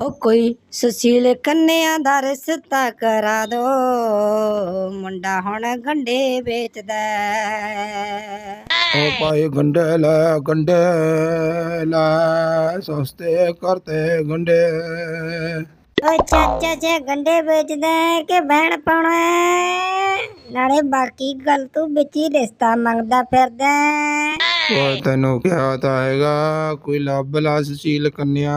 ਉਹ ਕੋਈ ਸੁਸ਼ੀਲ ਕੰਨਿਆਂ ਦਾ ਰਿਸ਼ਤਾ ਕਰਾ ਦੋ ਮੁੰਡਾ ਹੁਣ ਗੰਡੇ ਵੇਚਦਾ। ਉਹ ਭਾਈ ਗੰਡੇ ਲੈ ਗੰਡੇ ਲੈ ਸਸਤੇ ਕਰਤੇ ਗੰਡੇ ਓਏ ਚਾਚਾ ਜੇ ਗੰਡੇ ਵੇਚਦਾ ਕਿ ਬਹਿਣ ਪਾਉਣਾ? ਨਾਲੇ ਬਾਕੀ ਗੱਲ ਤੂੰ ਵਿੱਚ ਹੀ ਰਿਸ਼ਤਾ ਮੰਗਦਾ ਫਿਰਦਾ। ਉਹ ਤੈਨੂੰ ਕਿਹਾ ਤਾਂ ਹੈਗਾ ਕੋਈ ਲੱਭ ਲਾ ਸੁਸ਼ੀਲ ਕੰਨਿਆ।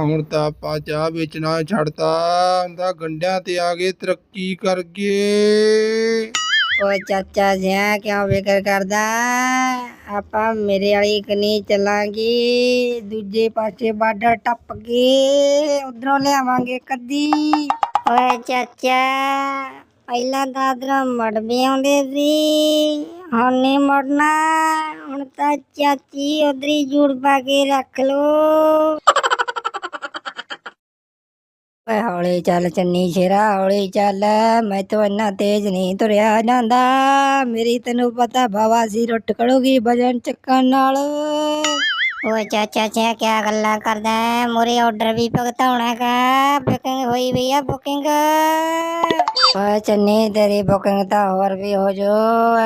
ਹੁਣ ਤਾਂ ਆਪਾਂ ਚਾਹ ਵੇਚਣਾ ਛੱਡਤਾ ਹੁੰਦਾ ਗੰਡਿਆਂ ਤੇ ਆ ਗਏ ਤਰੱਕੀ ਕਰ ਗਏ ਓਏ ਚਾਚਾ ਜਿਆ ਕਿਉਂ ਫਿਕਰ ਕਰਦਾ? ਆਪਾਂ ਮੇਰੇ ਵਾਲੀ ਕਨੀ ਚੱਲਾਂਗੇ ਦੂਜੇ ਪਾਸੇ ਬਾਰਡਰ ਟੱਪ ਕੇ ਉਧਰੋਂ ਲਿਆਵਾਂਗੇ ਕੱਦੀ। ਓਏ ਚਾਚਾ ਪਹਿਲਾਂ ਤਾਂ ਉਧਰੋਂ ਮੁੜ ਵੀ ਆਉਂਦੇ ਸੀ ਹੁਣ ਨਹੀਂ ਮੁੜਨਾ ਹੁਣ ਤਾਂ ਚਾਚੀ ਉਧਰੀ ਜੂੜ ਪਾ ਕੇ ਰੱਖ ਲੋ। ਓਏ ਹੌਲੀ ਚੱਲ ਚੰਨੀ ਸ਼ੇਰਾ, ਹੌਲੀ ਚੱਲ, ਮੈਂ ਤੋਂ ਇੰਨਾ ਤੇਜ਼ ਨਹੀਂ ਤੁਰਿਆ ਜਾਂਦਾ। ਮੇਰੀ ਤੈਨੂੰ ਪਤਾ ਬਾਵਾ ਸੀ ਰੁੱਟ ਕੜੂਗੀ ਵਜਨ ਚੱਕਣ ਨਾਲ। ਓਏ ਚਾਚਾ ਚਾ ਕਿਆ ਗੱਲਾਂ ਕਰਦਾ ਹੈ ਮੋਰੇ ਆਰਡਰ ਵੀ ਭੁਗਤਾਉਣਾ ਕਾ ਬੁਕਿੰਗ ਹੋਈ ਵੀ ਆ ਬੁਕਿੰਗ ਓਏ ਚੰਨੀ, ਤੇਰੀ ਬੁਕਿੰਗ ਤਾਂ ਹੋਰ ਵੀ ਹੋ ਜੋ।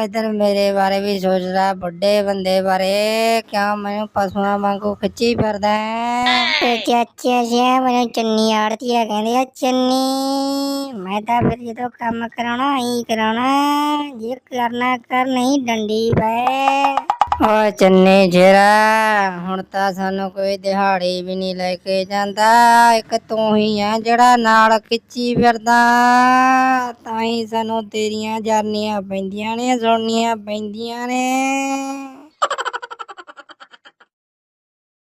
ਇਧਰ ਮੇਰੇ ਬਾਰੇ ਵੀ ਸੋਚ ਲੈ ਵੱਡੇ ਬੰਦੇ ਬਾਰੇ। ਕਿਉਂ ਮੈਨੂੰ ਪਸ਼ੂਆਂ ਵਾਂਗੂ ਖਿੱਚੀ ਫਿਰਦਾ ਹੈ ਚਾਚਾ ਜੀ ਮੈਨੂੰ ਚੰਨੀ ਆੜਤੀਆ ਕਹਿੰਦੇ ਆ, ਚੰਨੀ, ਮੈਂ ਤਾਂ ਫਿਰ ਜਦੋਂ ਕੰਮ ਕਰਾਉਣਾ ਹੀ ਕਰਾਉਣਾ, ਜੇ ਕਰਨਾ ਕਰ ਨਹੀਂ ਡੰਡੀ ਪੈ ਓਏ ਚੰਨੀ ਜੇਰਾ, ਹੁਣ ਤਾਂ ਸਾਨੂੰ ਕੋਈ ਦਿਹਾੜੀ ਵੀ ਨਹੀਂ ਲੈ ਕੇ ਜਾਂਦਾ। ਇੱਕ ਤੂੰ ਹੀ ਆ ਜਿਹੜਾ ਨਾਲ ਖਿੱਚੀ ਫਿਰਦਾ। ਤਾਂ ਹੀ ਸਾਨੂੰ ਤੇਰੀਆਂ ਜਾਨੀਆਂ ਪੈਂਦੀਆਂ ਨੇ, ਸੁਣਨੀਆਂ ਪੈਂਦੀਆਂ ਨੇ।